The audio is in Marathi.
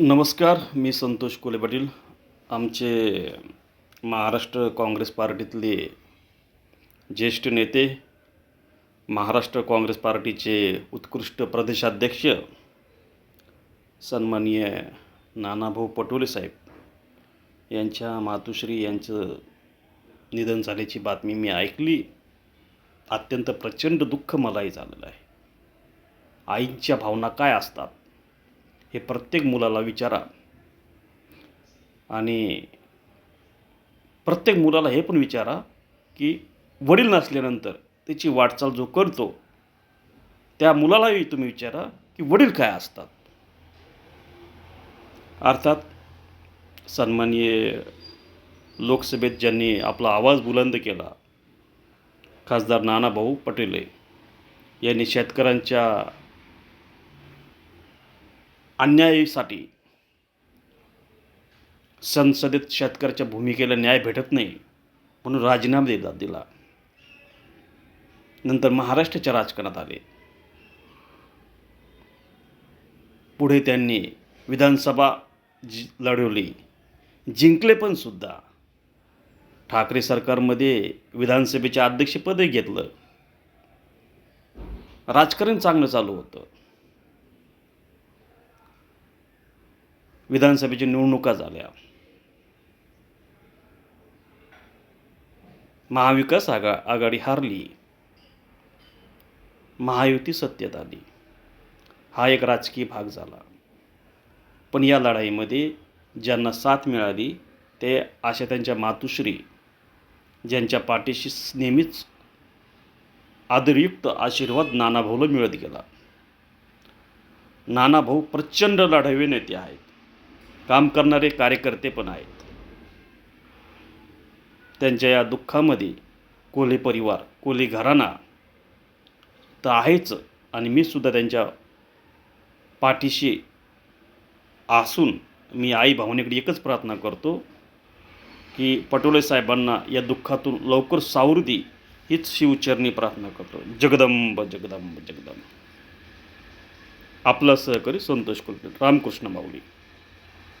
नमस्कार मी संतोष कोले पाटील. आमचे महाराष्ट्र काँग्रेस पार्टीतले ज्येष्ठ नेते महाराष्ट्र काँग्रेस पार्टीचे उत्कृष्ट प्रदेशाध्यक्ष सन्माननीय नानाभाऊ पटोले साहेब. यांच्या मातुश्री यांचं निधन झाल्याची बातमी मी ऐकली. अत्यंत प्रचंड दुःख मलाही झालेलं आहे. आईच्या भावना काय असतात? हे प्रत्येक मुलाला विचारा. आणि प्रत्येक मुलाला हे पण विचारा की वडील नसल्यानंतर त्याची वाटचाल जो करतो त्या मुलालाही तुम्ही विचारा की वडील काय असतात. अर्थात सन्माननीय लोकसभेत ज्यांनी आपला आवाज बुलंद केला खासदार नानाभाऊ पटेले यांनी शेतकऱ्यांच्या अन्यायासाठी संसदेत शेतकऱ्याच्या भूमिकेला न्याय भेटत नाही म्हणून राजीनामा दिला दिला नंतर महाराष्ट्राच्या राजकारणात आले. पुढे त्यांनी विधानसभा जि लढवली. जिंकले पण सुद्धा. ठाकरे सरकारमध्ये विधानसभेचे अध्यक्षपदही घेतलं. राजकारण चांगलं चालू होतं. विधानसभेच्या निवडणुका झाल्या. महाविकास आघा आघाडी हारली. महायुती सत्तेत आली. हा एक राजकीय भाग झाला. पण या लढाईमध्ये ज्यांना साथ मिळाली ते अशा त्यांच्या मातुश्री ज्यांच्या पाठीशी नेहमीच आदरयुक्त आशीर्वाद नानाभाऊला मिळत गेला. नानाभाऊ प्रचंड लढावे नेते आहेत. काम करणारे कार्यकर्ते पण आहेत. त्यांच्या या दुःखामध्ये कोल्हे परिवार कोल्हे घराणा तर आहेच आणि मी सुद्धा त्यांच्या पाठीशी असून मी आई भावनेकडे एकच प्रार्थना करतो की पटोले साहेबांना या दुःखातून लवकर सावृती हीच शिवचरणी प्रार्थना करतो. जगदंब जगदंब जगदंब. आपला सहकारी संतोष कुलकर्णी रामकृष्ण माऊली.